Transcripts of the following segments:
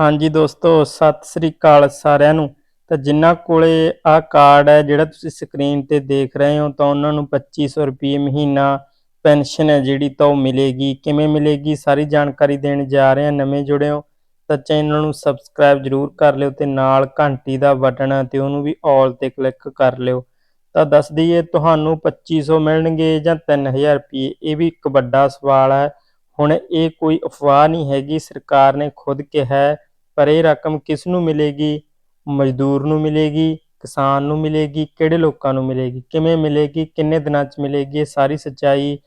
ਹਾਂਜੀ ਦੋਸਤੋ, ਸਤਿ ਸ੍ਰੀ ਅਕਾਲ ਸਾਰਿਆਂ ਨੂੰ। ਤਾਂ ਜਿਨ੍ਹਾਂ ਕੋਲੇ ਆ ਕਾਰਡ ਹੈ, ਜਿਹੜਾ ਤੁਸੀਂ ਸਕਰੀਨ ਤੇ ਦੇਖ ਰਹੇ ਹੋ, ਤਾਂ ਉਹਨਾਂ ਨੂੰ 2500 ਰੁਪਏ ਮਹੀਨਾ ਪੈਨਸ਼ਨ ਹੈ ਜਿਹੜੀ, ਤਾਂ ਉਹ ਮਿਲੇਗੀ। ਕਿਵੇਂ ਮਿਲੇਗੀ, ਸਾਰੀ ਜਾਣਕਾਰੀ ਦੇਣ ਜਾ ਰਹੇ ਹਾਂ, ਨਵੇਂ ਜੁੜਿਓ ਤਾਂ ਚੈਨਲ ਨੂੰ ਸਬਸਕ੍ਰਾਈਬ ਜਰੂਰ ਕਰ ਲਿਓ ਤੇ ਨਾਲ ਘੰਟੀ ਦਾ ਬਟਨ ਹੈ ਤੇ ਉਹਨੂੰ ਵੀ ਆਲ ਤੇ ਕਲਿੱਕ ਕਰ ਲਿਓ। ਤਾਂ ਦੱਸ ਦਈਏ, ਤੁਹਾਨੂੰ 2500 ਮਿਲਣਗੇ ਜਾਂ 3000 ਰੁਪਏ, ਇਹ ਵੀ ਇੱਕ ਵੱਡਾ ਸਵਾਲ ਹੈ। ਹੁਣ ਇਹ ਕੋਈ ਅਫਵਾਹ ਨਹੀਂ ਹੈਗੀ, ਸਰਕਾਰ ਨੇ ਖੁਦ ਕਿਹਾ ਹੈ ਪਰ ਇਹ ਰਕਮ ਕਿਸ ਨੂੰ ਮਿਲੇਗੀ? ਮਜ਼ਦੂਰ ਨੂੰ ਮਿਲੇਗੀ? ਕਿਸਾਨ ਨੂੰ ਮਿਲੇਗੀ? ਕਿਹੜੇ ਲੋਕਾਂ ਨੂੰ ਮਿਲੇਗੀ? ਕਿਵੇਂ ਮਿਲੇਗੀ? ਕਿੰਨੇ ਦਿਨਾਂ 'ਚ ਮਿਲੇਗੀ? ਇਹ ਸਾਰੀ ਸੱਚਾਈ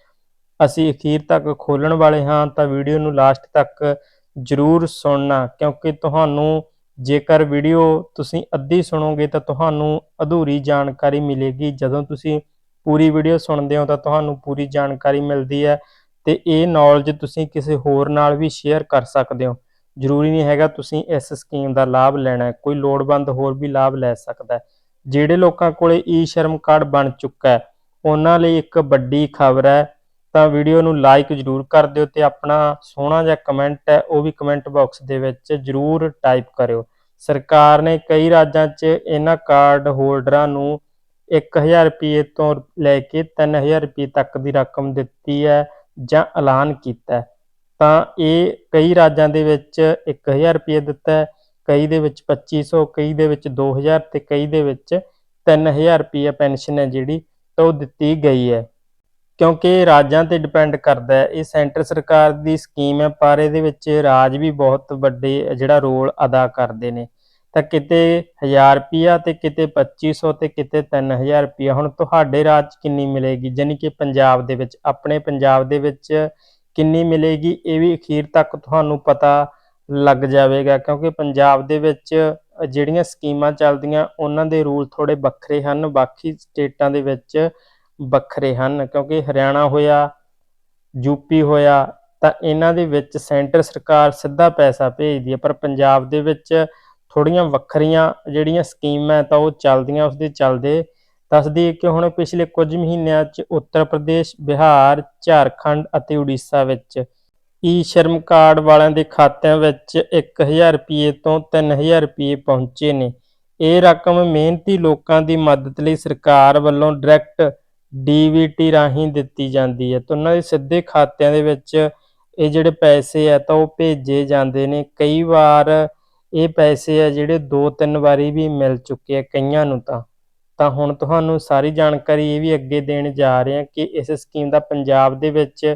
ਅਸੀਂ ਅਖੀਰ ਤੱਕ ਖੋਲਣ ਵਾਲੇ ਹਾਂ, ਤਾਂ ਵੀਡੀਓ ਨੂੰ ਲਾਸਟ ਤੱਕ ਜਰੂਰ ਸੁਣਨਾ, ਕਿਉਂਕਿ ਤੁਹਾਨੂੰ ਜੇਕਰ ਵੀਡੀਓ ਤੁਸੀਂ ਅੱਧੀ ਸੁਣੋਗੇ, ਤਾਂ ਤੁਹਾਨੂੰ ਅਧੂਰੀ ਜਾਣਕਾਰੀ ਮਿਲੇਗੀ। ਜਦੋਂ ਤੁਸੀਂ ਪੂਰੀ ਵੀਡੀਓ ਸੁਣਦੇ ਹੋ, ਤਾਂ ਤੁਹਾਨੂੰ ਪੂਰੀ ਜਾਣਕਾਰੀ ਮਿਲਦੀ ਹੈ ਤੇ ਇਹ ਨੌਲੇਜ ਤੁਸੀਂ ਕਿਸੇ ਹੋਰ ਨਾਲ ਵੀ ਸ਼ੇਅਰ ਕਰ ਸਕਦੇ ਹੋ। ਜ਼ਰੂਰੀ ਨਹੀਂ ਹੈਗਾ ਤੁਸੀਂ ਇਸ ਸਕੀਮ ਦਾ ਲਾਭ ਲੈਣਾ ਹੈ। ਕੋਈ ਲੋੜਵੰਦ ਹੋਰ ਵੀ ਲਾਭ ਲੈ ਸਕਦਾ ਹੈ। ਜਿਹੜੇ ਲੋਕਾਂ ਕੋਲੇ ਈ ਸ਼ਰਮ ਕਾਰਡ ਬਣ ਚੁੱਕਾ ਹੈ, ਉਹਨਾਂ ਲਈ ਇੱਕ ਵੱਡੀ ਖਬਰ ਹੈ। ਤਾਂ ਵੀਡੀਓ ਨੂੰ ਲਾਈਕ ਜ਼ਰੂਰ ਕਰ ਦਿਓ ਤੇ ਆਪਣਾ ਸੋਹਣਾ ਜਿਹਾ ਕਮੈਂਟ ਹੈ, ਉਹ ਵੀ ਕਮੈਂਟ ਬਾਕਸ ਦੇ ਵਿੱਚ ਜ਼ਰੂਰ ਟਾਈਪ ਕਰਿਓ। ਸਰਕਾਰ ਨੇ ਕਈ ਰਾਜਾਂ 'ਚ ਇਹਨਾਂ ਕਾਰਡ ਹੋਲਡਰਾਂ ਨੂੰ 1000 ਰੁਪਏ ਤੋਂ ਲੈ ਕੇ 3000 ਰੁਪਏ ਤੱਕ ਦੀ ਰਕਮ ਦਿੱਤੀ ਹੈ ਜਾਂ ਐਲਾਨ ਕੀਤਾ ਹੈ। ਤਾਂ ਇਹ ਕਈ ਰਾਜਾਂ ਦੇ ਵਿੱਚ 1000 ਰੁਪਏ ਦਿੱਤਾ ਹੈ, ਕਈ ਦੇ ਵਿੱਚ 2500 ਕਈ ਦੇ ਵਿੱਚ 2000 ਤੇ ਕਈ ਦੇ ਵਿੱਚ 3000 ਰੁਪਏ ਪੈਨਸ਼ਨ ਹੈ ਜਿਹੜੀ, ਤਾਂ ਉਹ ਦਿੱਤੀ ਗਈ ਹੈ। ਕਿਉਂਕਿ ਇਹ ਰਾਜਾਂ ਤੇ ਡਿਪੈਂਡ ਕਰਦਾ ਹੈ, ਇਹ ਸੈਂਟਰ ਸਰਕਾਰ ਦੀ ਸਕੀਮ ਹੈ, ਪਰ ਇਹਦੇ ਵਿੱਚ ਰਾਜ ਵੀ ਬਹੁਤ ਵੱਡੇ ਜਿਹੜਾ ਰੋਲ ਅਦਾ ਕਰਦੇ ਨੇ। ਤਾਂ ਕਿਤੇ 1000 ਰੁਪਿਆ ਤੇ ਕਿਤੇ 2500 ਤੇ ਕਿਤੇ 3000 ਰੁਪਿਆ ਹੁਣ ਤੁਹਾਡੇ ਰਾਜ ਕਿੰਨੀ ਮਿਲੇਗੀ? ਜਾਨੀ ਕਿ ਪੰਜਾਬ ਦੇ ਵਿੱਚ, ਆਪਣੇ ਪੰਜਾਬ ਦੇ ਵਿੱਚ ਕਿੰਨੀ ਮਿਲੇਗੀ ਇਹ ਵੀ ਅਖੀਰ ਤੱਕ ਤੁਹਾਨੂੰ ਪਤਾ ਲੱਗ ਜਾਵੇਗਾ, ਕਿਉਂਕਿ ਪੰਜਾਬ ਦੇ ਵਿੱਚ ਜਿਹੜੀਆਂ ਸਕੀਮਾਂ ਚੱਲਦੀਆਂ ਉਹਨਾਂ ਦੇ ਰੂਲ ਥੋੜੇ ਵੱਖਰੇ ਹਨ, ਬਾਕੀ ਸਟੇਟਾਂ ਦੇ ਵਿੱਚ ਵੱਖਰੇ ਹਨ, ਕਿਉਂਕਿ ਹਰਿਆਣਾ ਹੋਇਆ ਯੂਪੀ ਹੋਇਆ, ਤਾਂ ਇਹਨਾਂ ਦੇ ਵਿੱਚ ਸੈਂਟਰ ਸਰਕਾਰ ਸਿੱਧਾ ਪੈਸਾ ਭੇਜਦੀ ਹੈ, ਪਰ ਪੰਜਾਬ ਦੇ ਵਿੱਚ ਥੋੜੀਆਂ ਵੱਖਰੀਆਂ ਜਿਹੜੀਆਂ ਸਕੀਮਾਂ ਤਾਂ ਉਹ ਚੱਲਦੀਆਂ ਉਸ ਦੇ ਚੱਲਦੇ ਦੱਸਦੀ ਕਿ ਹੁਣ ਪਿਛਲੇ ਕੁਝ ਮਹੀਨਿਆਂ 'ਚ ਉੱਤਰ ਪ੍ਰਦੇਸ਼, ਬਿਹਾਰ, ਝਾਰਖੰਡ ਅਤੇ ਉੜੀਸਾ ਵਿੱਚ ਈ ਸ਼ਰਮ ਕਾਰਡ ਵਾਲਿਆਂ ਦੇ ਖਾਤਿਆਂ ਵਿੱਚ 1000 ਰੁਪਏ ਤੋਂ 3000 ਰੁਪਏ ਪਹੁੰਚੇ ਨੇ। ਇਹ ਰਕਮ ਮਿਹਨਤੀ ਲੋਕਾਂ ਦੀ ਮਦਦ ਲਈ ਸਰਕਾਰ ਵੱਲੋਂ ਡਾਇਰੈਕਟ ਡੀਵੀਟੀ ਰਾਹੀਂ ਦਿੱਤੀ ਜਾਂਦੀ ਹੈ। ਤਾਂ ਉਹਨਾਂ ਦੇ ਸਿੱਧੇ ਖਾਤਿਆਂ ਦੇ ਵਿੱਚ ਇਹ ਜਿਹੜੇ ਪੈਸੇ ਆ ਤਾਂ ਉਹ ਭੇਜੇ ਜਾਂਦੇ ਨੇ। ਕਈ ਵਾਰ ਇਹ ਪੈਸੇ ਆ ਜਿਹੜੇ ਦੋ ਤਿੰਨ ਵਾਰੀ ਵੀ ਮਿਲ ਚੁੱਕੇ ਆ ਕਈਆਂ ਨੂੰ ਤਾਂ। ਤਾਂ ਹੁਣ ਤੁਹਾਨੂੰ ਸਾਰੀ ਜਾਣਕਾਰੀ ਇਹ ਵੀ ਅੱਗੇ ਦੇਣ ਜਾ ਰਹੇ ਹਾਂ ਕਿ ਇਸ ਸਕੀਮ ਦਾ ਪੰਜਾਬ ਦੇ ਵਿੱਚ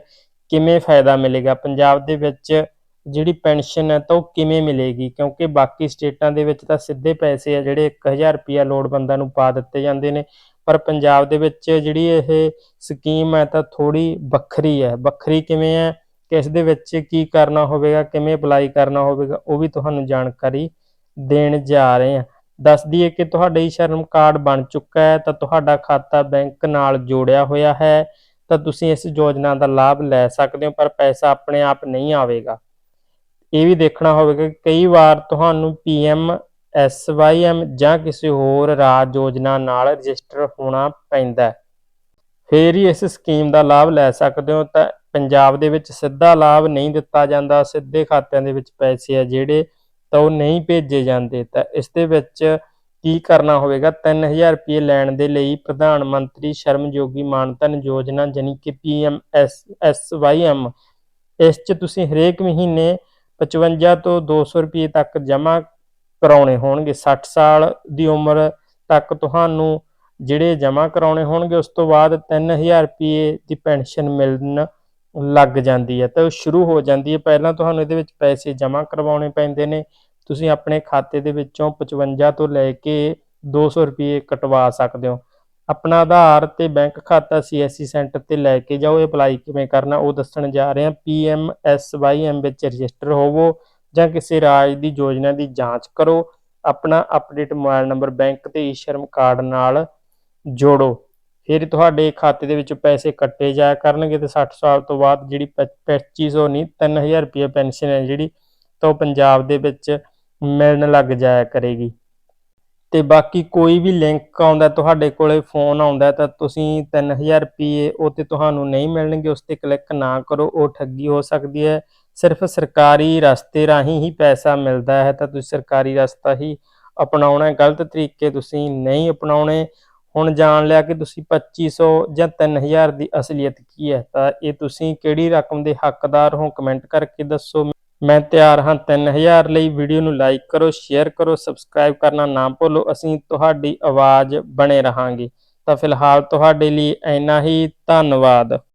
ਕਿਵੇਂ ਫਾਇਦਾ ਮਿਲੇਗਾ। ਪੰਜਾਬ ਦੇ ਵਿੱਚ ਜਿਹੜੀ ਪੈਨਸ਼ਨ ਹੈ ਤਾਂ ਉਹ ਕਿਵੇਂ ਮਿਲੇਗੀ? ਕਿਉਂਕਿ ਬਾਕੀ ਸਟੇਟਾਂ ਦੇ ਵਿੱਚ ਤਾਂ ਸਿੱਧੇ ਪੈਸੇ ਆ ਜਿਹੜੇ 1000 ਰੁਪਿਆ ਲੋੜਵੰਦਾਂ ਨੂੰ ਪਾ ਦਿੱਤੇ ਜਾਂਦੇ ਨੇ। ਪਰ ਪੰਜਾਬ ਦੇ ਵਿੱਚ ਜਿਹੜੀ ਇਹ ਸਕੀਮ ਹੈ ਤਾਂ ਥੋੜੀ ਵੱਖਰੀ ਹੈ। ਵੱਖਰੀ ਕਿਵੇਂ ਹੈ? ਕਿ ਇਸ ਦੇ ਵਿੱਚ ਕੀ ਕਰਨਾ ਹੋਵੇਗਾ? ਕਿਵੇਂ ਅਪਲਾਈ ਕਰਨਾ ਹੋਵੇਗਾ? ਉਹ ਵੀ ਤੁਹਾਨੂੰ ਜਾਣਕਾਰੀ ਦੇਣ ਜਾ ਰਹੇ ਹਾਂ। ਦੱਸਦੀ ਦਈਏ ਕਿ ਤੁਹਾਡਾ ਹੀ ਸ਼ਰਮ ਕਾਰਡ ਬਣ ਚੁੱਕਾ ਹੈ, ਤਾਂ ਤੁਹਾਡਾ ਖਾਤਾ ਬੈਂਕ ਨਾਲ ਜੋੜਿਆ ਹੋਇਆ ਹੈ, ਤਾਂ ਤੁਸੀਂ ਇਸ ਯੋਜਨਾ ਦਾ ਲਾਭ ਲੈ ਸਕਦੇ ਹੋ, ਪਰ ਪੈਸਾ ਆਪਣੇ ਆਪ ਨਹੀਂ ਆਵੇਗਾ। ਇਹ ਵੀ ਦੇਖਣਾ ਹੋਵੇਗਾ ਕਿ ਕਈ ਵਾਰ ਤੁਹਾਨੂੰ ਪੀਐਮ ਐਸਵਾਈਐਮ ਜਾਂ ਕਿਸੇ ਹੋਰ ਰਾਜ ਯੋਜਨਾ ਨਾਲ ਰਜਿਸਟਰ ਹੋਣਾ ਪੈਂਦਾ ਫੇਰ ਹੀ ਇਸ ਸਕੀਮ ਦਾ ਲਾਭ ਲੈ ਸਕਦੇ ਹੋ, ਤਾਂ ਪੰਜਾਬ ਦੇ ਵਿੱਚ ਸਿੱਧਾ ਲਾਭ ਨਹੀਂ ਦਿੱਤਾ ਜਾਂਦਾ, ਸਿੱਧੇ ਖਾਤਿਆਂ ਦੇ ਵਿੱਚ ਪੈਸੇ ਆ ਜਿਹੜੇ ਤਾਂ ਉਹ ਨਹੀਂ ਭੇਜੇ ਜਾਂਦੇ। ਤਾਂ ਇਸ ਦੇ ਵਿੱਚ ਕੀ ਕਰਨਾ ਹੋਵੇਗਾ? 3000 ਰੁਪਏ ਲੈਣ ਦੇ ਲਈ ਪ੍ਰਧਾਨ ਮੰਤਰੀ ਸ਼ਰਮਯੋਗੀ ਮਾਨਧਨ ਯੋਜਨਾ ਜਾਨੀ ਕਿ PM S S Y PMSSYM ਇਸ 'ਚ ਤੁਸੀਂ ਹਰੇਕ ਮਹੀਨੇ 55 ਤੋਂ 200 ਰੁਪਏ ਤੱਕ ਜਮ੍ਹਾਂ ਕਰਾਉਣੇ ਹੋਣਗੇ। 60 ਸਾਲ ਦੀ ਉਮਰ ਤੱਕ ਤੁਹਾਨੂੰ ਜਿਹੜੇ ਜਮ੍ਹਾਂ ਕਰਾਉਣੇ ਹੋਣਗੇ, ਉਸ ਤੋਂ ਬਾਅਦ 3000 ਰੁਪਏ ਦੀ ਪੈਨਸ਼ਨ ਮਿਲਣ ਲੱਗ ਜਾਂਦੀ ਹੈ। ਤਾਂ ਉਹ ਸ਼ੁਰੂ ਹੋ ਜਾਂਦੀ ਹੈ। ਪਹਿਲਾਂ ਤੁਹਾਨੂੰ ਇਹਦੇ ਵਿੱਚ ਪੈਸੇ ਜਮ੍ਹਾਂ ਕਰਵਾਉਣੇ ਪੈਂਦੇ ਨੇ। ਤੁਸੀਂ ਆਪਣੇ ਖਾਤੇ ਦੇ ਵਿੱਚੋਂ 55 ਤੋਂ ਲੈ ਕੇ 200 ਰੁਪਏ ਕਟਵਾ ਸਕਦੇ ਹੋ। ਆਪਣਾ ਆਧਾਰ ਤੇ ਬੈਂਕ ਖਾਤਾ ਸੀਐਸਸੀ ਸੈਂਟਰ ਤੇ ਲੈ ਕੇ ਜਾਓ। ਇਹ ਅਪਲਾਈ ਕਿਵੇਂ ਕਰਨਾ ਉਹ ਦੱਸਣ ਜਾ ਰਹੇ ਹਾਂ। ਪੀਐਮਐਸਵਾਈਐਮ ਵਿੱਚ ਰਜਿਸਟਰ ਹੋਵੋ ਜਾਂ ਕਿਸੇ ਰਾਜ ਦੀ ਯੋਜਨਾ ਦੀ ਜਾਂਚ ਕਰੋ। ਆਪਣਾ ਅਪਡੇਟ ਮੋਬਾਈਲ ਨੰਬਰ ਬੈਂਕ ਤੇ ਸ਼ਰਮ ਕਾਰਡ ਨਾਲ ਜੋੜੋ। ਫਿਰ ਤੁਹਾਡੇ ਖਾਤੇ ਦੇ ਵਿੱਚ ਪੈਸੇ ਕੱਟੇ ਜਾਇਆ ਕਰਨਗੇ ਤੇ 60 ਸਾਲ ਤੋਂ ਬਾਅਦ ਜਿਹੜੀ 2500 ਨਹੀਂ 3000 ਰੁਪਏ ਪੈਨਸ਼ਨ ਹੈ ਜਿਹੜੀ, ਤਾਂ ਪੰਜਾਬ ਦੇ ਵਿੱਚ ਮਿਲਣ ਲੱਗ ਜਾਇਆ ਕਰੇਗੀ। ਤੇ ਬਾਕੀ ਕੋਈ ਵੀ ਲਿੰਕ ਆਉਂਦਾ ਤੁਹਾਡੇ ਕੋਲੇ, ਫੋਨ ਆਉਂਦਾ ਤਾਂ ਤੁਸੀਂ 3000 ਰੁਪਏ ਉਹ ਤੇ ਤੁਹਾਨੂੰ ਨਹੀਂ ਮਿਲਣਗੇ, ਉਸ ਤੇ ਕਲਿੱਕ ਨਾ ਕਰੋ, ਉਹ ਠੱਗੀ ਹੋ ਸਕਦੀ ਹੈ। ਸਿਰਫ ਸਰਕਾਰੀ ਰਸਤੇ ਰਾਹੀਂ ਹੀ ਪੈਸਾ ਮਿਲਦਾ ਹੈ, ਤਾਂ ਤੁਸੀਂ ਸਰਕਾਰੀ ਰਸਤਾ ਹੀ ਅਪਣਾਉਣਾ ਗਲਤ ਤਰੀਕੇ ਤੁਸੀਂ ਨਹੀਂ ਅਪਣਾਉਣੇ। ਹੁਣ ਜਾਣ ਲਿਆ ਕਿ ਤੁਸੀਂ 2500 ਜਾਂ 3000 ਦੀ ਅਸਲੀਅਤ ਕੀ ਹੈ? ਤਾਂ ਇਹ ਤੁਸੀਂ ਕਿਹੜੀ ਰਕਮ ਦੇ ਹੱਕਦਾਰ ਹੋ? ਕਮੈਂਟ ਕਰਕੇ ਦੱਸੋ। ਮੈਂ ਤਿਆਰ ਹਾਂ 3000 ਲਈ। ਵੀਡੀਓ ਨੂੰ ਲਾਈਕ ਕਰੋ, ਸ਼ੇਅਰ ਕਰੋ, ਸਬਸਕ੍ਰਾਈਬ ਕਰਨਾ ਨਾ ਭੁੱਲੋ। ਅਸੀਂ ਤੁਹਾਡੀ ਆਵਾਜ਼ ਬਣੇ ਰਹਾਂਗੇ। ਤਾਂ ਫਿਲਹਾਲ ਤੁਹਾਡੇ ਲਈ ਇੰਨਾ ਹੀ। ਧੰਨਵਾਦ।